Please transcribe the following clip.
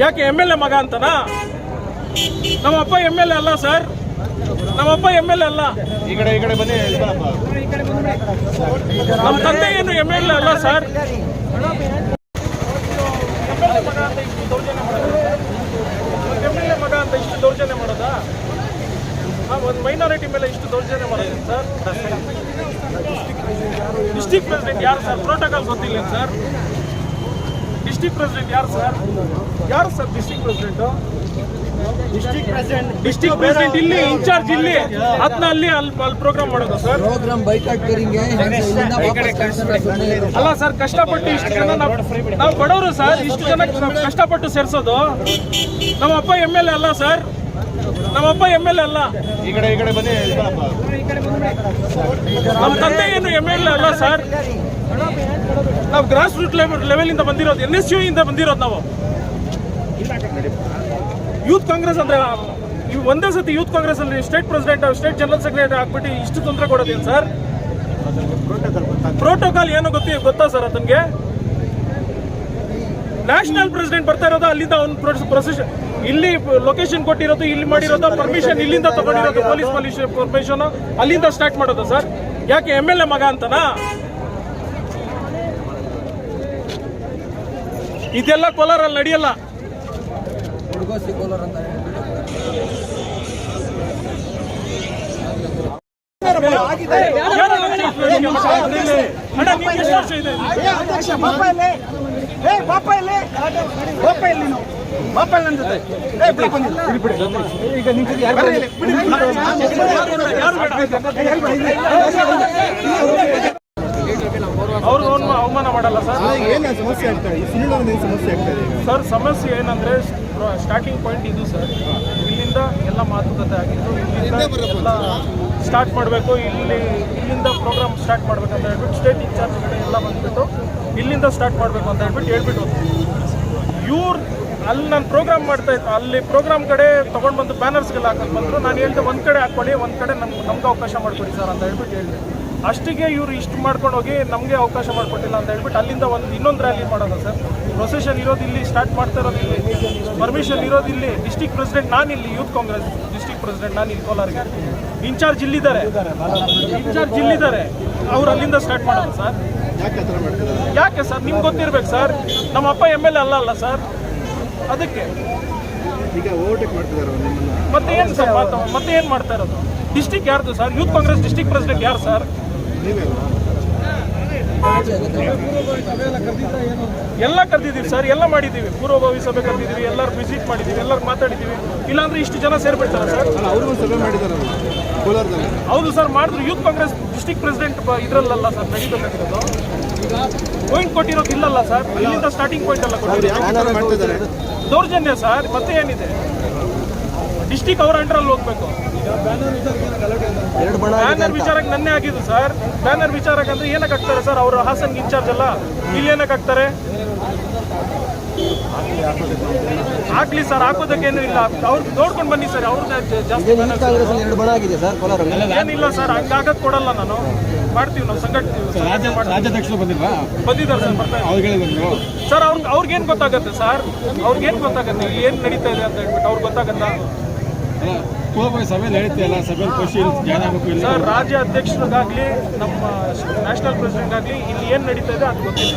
ಯಾಕೆ M L A ಮಗ ಅಂತನಾ? ನಮ್ಮಪ್ಪ ಎಂ ಎಲ್ ಎ ಅಲ್ಲ ಸರ್ ನಮ್ಮಪ್ಪ ಎಂ ಎಲ್ ಎ ಅಲ್ಲ. ಈ ಕಡೆ ಈ ಕಡೆ ಬನ್ನಿ ನಮ್ಮ ತಂದೆ ಏನು ಎಂ ಎಲ್ ಎ ಅಲ್ಲ ಸರ್ ಎಂ ಎಲ್ ಎ ಮಗ ಅಂತ ಇಷ್ಟು ದೌರ್ಜನ್ಯ ಮಾಡೋದಾ? ಒಂದು ಮೈನಾರಿಟಿ ಮೇಲೆ ಇಷ್ಟು ದೌರ್ಜನ್ಯ ಮಾಡೋದು ಸರ್ ಡಿಸ್ಟಿಕ್ ಪ್ರೆಸಿಡೆಂಟ್ ಯಾರು ಸರ್ ಪ್ರೋಟೋಕಾಲ್ ಗೊತ್ತಿಲ್ಲ ಸರ್ ಡಿಸ್ಟಿಕ್ ಪ್ರೆಸಿಡೆಂಟ್ ಯಾರು ಸರ್ ಯಾರು sir district president district president ಇಲ್ಲಿ ಇನ್ಚಾರ್ಜ್ ಇಲ್ಲಿ ಅದನ್ನ ಅಲ್ಲಿ ಅಲ್ಲಿ ಪ್ರೋಗ್ರಾಮ್ ಮಾಡೋದು ಸರ್. ಪ್ರೋಗ್ರಾಮ್ ಬೈಕಾಟ್ ಅಲ್ಲ ಸರ್ ಕಷ್ಟಪಟ್ಟು ಇಷ್ಟು ಜನ ನಾವು ಬಡವರು ಸರ್ ಇಷ್ಟು ಜನ ಕಷ್ಟಪಟ್ಟು ಸೇರಿಸೋದು. ನಮ್ಮಪ್ಪ ಎಂ ಎಲ್ ಎ ಅಲ್ಲ ಸರ್. ನಮ್ಮಪ್ಪ ಎಂ ಎಲ್ ಅಲ್ಲ. ಈ ಕಡೆ ಈ ಕಡೆ ಬನ್ನಿ ನಮ್ಮ ತಂದೆ ಏನು ಎಂ ಎಲ್ ಅಲ್ಲ ಸರ್. ನಾವು ಗ್ರಾಸ್ ರೂಟ್ ಲೆವೆಲ್ ಲೆವೆಲಿಂದ ಬಂದಿರೋದು ಎನ್ ಎಸ್ ಯು ಇಂದ ಬಂದಿರೋದು ನಾವು. ಯೂತ್ ಕಾಂಗ್ರೆಸ್ ಅಂದ್ರೆ ಒಂದೇ ಸತಿ ಯೂತ್ ಕಾಂಗ್ರೆಸ್ ಅಲ್ಲಿ state president, state general secretary ಆಗ್ಬಿಟ್ಟು ಇಷ್ಟು ತೊಂದರೆ ಕೊಡೋದೇನು ಸರ್? ಪ್ರೋಟೋಕಾಲ್ ಏನು ಗೊತ್ತಿ, ಗೊತ್ತಾ ಸರ್ ಅದನ್ಗೆ ನ್ಯಾಷನಲ್ ಪ್ರೆಸಿಡೆಂಟ್ ಬರ್ತಾ ಇರೋದು ಅಲ್ಲಿಂದ ಅವ್ನು ಪ್ರೊಸೆಷನ್ ಇಲ್ಲಿ ಲೊಕೇಶನ್ ಕೊಟ್ಟಿರೋದು, ಇಲ್ಲಿ ಮಾಡಿರೋದು, ಪರ್ಮಿಷನ್ ಇಲ್ಲಿಂದ ತಗೊಂಡಿರೋದು, ಪೊಲೀಸ್ ಪೊಲೀಸ್ ಪರ್ಮಿಷನ್ ಅಲ್ಲಿಂದ ಸ್ಟಾರ್ಟ್ ಮಾಡೋದು ಸರ್. ಯಾಕೆ ಎಂ ಎಲ್ ಎ ಮಗ ಅಂತನಾ? ಇದೆಲ್ಲ ಕೋಲಾರಲ್ಲಿ ನಡೆಯಲ್ಲ. ಅಂತ ನಿಮ್ಗೆ. ಇಲ್ಲಿ ಬಿಡಿ. ಈಗ ನಿಮ್ ಜೊತೆ ಯಾರು ಬರ್ರಿ ಇಲ್ಲಿ. ಬಿಡಿ, ಬಿಡಿ. ಯಾರು ಬೇಡ? ಅವ್ರು ಅವಮಾನ ಮಾಡಲ್ಲ ಸರ್. ಏನು ಸಮಸ್ಯೆ ಆಗ್ತಾ ಇದೆ? ಸಮಸ್ಯೆ ಆಗ್ತಾ ಇದೆ ಸರ್ ಸಮಸ್ಯೆ ಏನಂದ್ರೆ ಸ್ಟಾರ್ಟಿಂಗ್ ಪಾಯಿಂಟ್ ಇದು ಸರ್. ಇಲ್ಲಿಂದ ಎಲ್ಲ ಮಾತುಕತೆ ಆಗಿದ್ದು ಇಲ್ಲಿಂದ ಎಲ್ಲ ಸ್ಟಾರ್ಟ್ ಮಾಡಬೇಕು. ಇಲ್ಲಿ ಇಲ್ಲಿಂದ ಪ್ರೋಗ್ರಾಮ್ ಸ್ಟಾರ್ಟ್ ಮಾಡ್ಬೇಕಂತ ಹೇಳ್ಬಿಟ್ಟು ಸ್ಟೇಟ್ ಇನ್ಚಾರ್ಜ್ ಕಡೆ ಎಲ್ಲ ಬಂದ್ಬಿಟ್ಟು ಇಲ್ಲಿಂದ ಸ್ಟಾರ್ಟ್ ಮಾಡಬೇಕು ಅಂತ ಹೇಳ್ಬಿಟ್ಟು ಹೇಳ್ಬಿಟ್ಟು ಇವ್ರು ಅಲ್ಲಿ ನಾನು ಪ್ರೋಗ್ರಾಮ್ ಮಾಡ್ತಾ ಇತ್ತು ಅಲ್ಲಿ ಪ್ರೋಗ್ರಾಮ್ ಕಡೆ ತೊಗೊಂಡು ಬಂದು ಬ್ಯಾನರ್ಸ್ಗೆಲ್ಲ ಹಾಕೊಂಡು ಬಂದರು. ನಾನು ಹೇಳ್ದೆ ಒಂದು ಕಡೆ ಹಾಕ್ಕೊಳ್ಳಿ ಒಂದು ಕಡೆ ನಮ್ಗೆ ನಮ್ಗೆ ಅವಕಾಶ ಮಾಡಿಕೊಡಿ ಸರ್ ಅಂತ ಹೇಳ್ಬಿಟ್ಟು ಹೇಳಿದೆ. ಅಷ್ಟಿಗೆ ಇವರು ಇಷ್ಟು ಮಾಡ್ಕೊಂಡು ಹೋಗಿ ನಮಗೆ ಅವಕಾಶ ಮಾಡಿಕೊಟ್ಟಿಲ್ಲ ಅಂತ ಹೇಳ್ಬಿಟ್ಟು ಅಲ್ಲಿಂದ ಒಂದು ಇನ್ನೊಂದು ರ್ಯಾಲಿ ಮಾಡೋದು ಸರ್. ಪ್ರೊಸೆಷನ್ ಇರೋದು ಇಲ್ಲಿ ಸ್ಟಾರ್ಟ್ ಮಾಡ್ತಾ ಇರೋದು ಇಲ್ಲಿ. ಪರ್ಮಿಷನ್ ಇರೋದು ಇಲ್ಲಿ. ಡಿಸ್ಟಿಕ್ ಪ್ರೆಸಿಡೆಂಟ್ ನಾನು ಇಲ್ಲಿ ಯೂತ್ ಕಾಂಗ್ರೆಸ್ ಡಿಸ್ಟಿಕ್ ಪ್ರೆಸಿಡೆಂಟ್ ನಾನು ಇಲ್ಲಿ, ಕೋಲಾರಿಗೆ. ಇನ್ಚಾರ್ಜ್ ಇಲ್ಲಿದ್ದಾರೆ. ಇನ್ಚಾರ್ಜ್ ಇಲ್ಲಿದ್ದಾರೆ. ಅವ್ರು ಅಲ್ಲಿಂದ ಸ್ಟಾರ್ಟ್ ಮಾಡೋದು ಸರ್. ಯಾಕೆ ಸರ್? ನಿಮ್ಗೆ ಗೊತ್ತಿರ್ಬೇಕು ಸರ್. ನಮ್ಮ ಅಪ್ಪ ಎಂ ಎಲ್ ಎ ಅಲ್ಲ ಅಲ್ಲ ಸರ್. ಅದಕ್ಕೆ. ಈಗ ಮತ್ತೆ ಏನು ಸರ್ ಮಾತು? ಮತ್ತೆ ಏನು ಮಾಡ್ತಾ ಇರೋದು? ಡಿಸ್ಟಿಕ್ ಯಾರ್ದು sir? Youth Congress district president ಯಾರು ಸರ್? ಎಲ್ಲ ಕರೆದಿದ್ದೀವಿ ಸರ್ ಎಲ್ಲ ಮಾಡಿದ್ದೀವಿ. ಪೂರ್ವಭಾವಿ ಸಭೆ ಕರೆದಿದ್ದೀವಿ ಎಲ್ಲರೂ ವಿಸಿಟ್ ಮಾಡಿದ್ದೀವಿ ಎಲ್ಲರೂ ಮಾತಾಡಿದ್ದೀವಿ. ಇಲ್ಲಾಂದ್ರೆ ಇಷ್ಟು ಜನ ಸೇರ್ಬಿಡ್ತಾರೆ ಸರ್. ಅವರು ಸಭೆ ಮಾಡಿದಾರಲ್ಲ ಕೋಲಾರದಲ್ಲಿ? ಹೌದು ಸರ್ ಮಾಡಿದ್ರು. ಯೂತ್ ಕಾಂಗ್ರೆಸ್ ಡಿಸ್ಟಿಕ್ ಪ್ರೆಸಿಡೆಂಟ್ ಇದ್ರಲ್ಲಲ್ಲ ಸರ್ ನಡೀಬೇಕಾಗಿರೋದು ಪಾಯಿಂಟ್ ಕೊಟ್ಟಿರೋದು ಇಲ್ಲಲ್ಲ ಸರ್. ಇಲ್ಲಿಂದ ಸ್ಟಾರ್ಟಿಂಗ್ ಪಾಯಿಂಟ್ ಎಲ್ಲ ಕೊಟ್ಟಿದ್ದಾರೆ ದೌರ್ಜನ್ಯ ಸರ್ ಮತ್ತೆ ಏನಿದೆ? ಡಿಸ್ಟಿಕ್ ಅವ್ರ ಅಂಡರಲ್ಲಿ ಹೋಗ್ಬೇಕು. ಬ್ಯಾನರ್ ವಿಚಾರಕ್ಕೆ ನನ್ನೇ ಆಗಿದ್ದು ಸರ್. ಬ್ಯಾನರ್ ವಿಚಾರಕ್ಕೆ ಅಂದ್ರೆ ಏನಕ್ಕೆ ಹಾಕ್ತಾರೆ ಸರ್? ಅವರು ಹಾಸನ್ ಇನ್ಚಾರ್ಜ್ ಅಲ್ಲ. ಇಲ್ಲಿ ಏನಕ್ಕೆ ಹಾಕ್ತಾರೆ? ಹಾಕ್ಲಿ ಸರ್ ಹಾಕೋದಕ್ಕೇನು ಇಲ್ಲ. ಅವ್ರು ನೋಡ್ಕೊಂಡು ಬನ್ನಿ ಸರ್ ಅವ್ರದ್ದು ಜಾಸ್ತಿ ಯೂತ್ ಕಾಂಗ್ರೆಸ್ ಅಲ್ಲಿ ಎರಡು ಬಣ ಆಗಿದೆ ಸರ್ ಕೋಲಾರಲ್ಲಿ. ಏನಿಲ್ಲ ಸರ್ ಹಂಗಾಗಕ್ ಕೊಡಲ್ಲ ನಾನು. ಮಾಡ್ತೀವಿ ನಾವು ಸಂಘಟನೆ ಬಂದಿಲ್ವಾ? ಬಂದಿದ್ದಾರೆ ಸರ್ ಬರ್ತಾರೆ. ಅವ್ರು ಹೇಳಿದ್ರು ಸರ್ ಅವ್ರಿಗೆ ಅವ್ರಿಗೇನು ಗೊತ್ತಾಗತ್ತೆ ಸರ್? ಅವ್ರಿಗೇನು ಗೊತ್ತಾಗತ್ತೆ? ಇಲ್ಲಿ ಏನು ನಡೀತಾ ಇದೆ ಅಂತ ಹೇಳ್ಬಿಟ್ಟು ಅವ್ರಿಗೆ ಗೊತ್ತಾಗತ್ತಾ? ಸರ್ ರಾಜ್ಯ ಅಧ್ಯಕ್ಷರಿಗಾಗಲಿ ನಮ್ಮ ನ್ಯಾಷನಲ್ ಪ್ರೆಸಿಡೆಂಟ್ ಆಗಲಿ ಇಲ್ಲಿ ಏನು ನಡೀತಾ ಇದೆ ಅದು ಗೊತ್ತಿಲ್ಲ.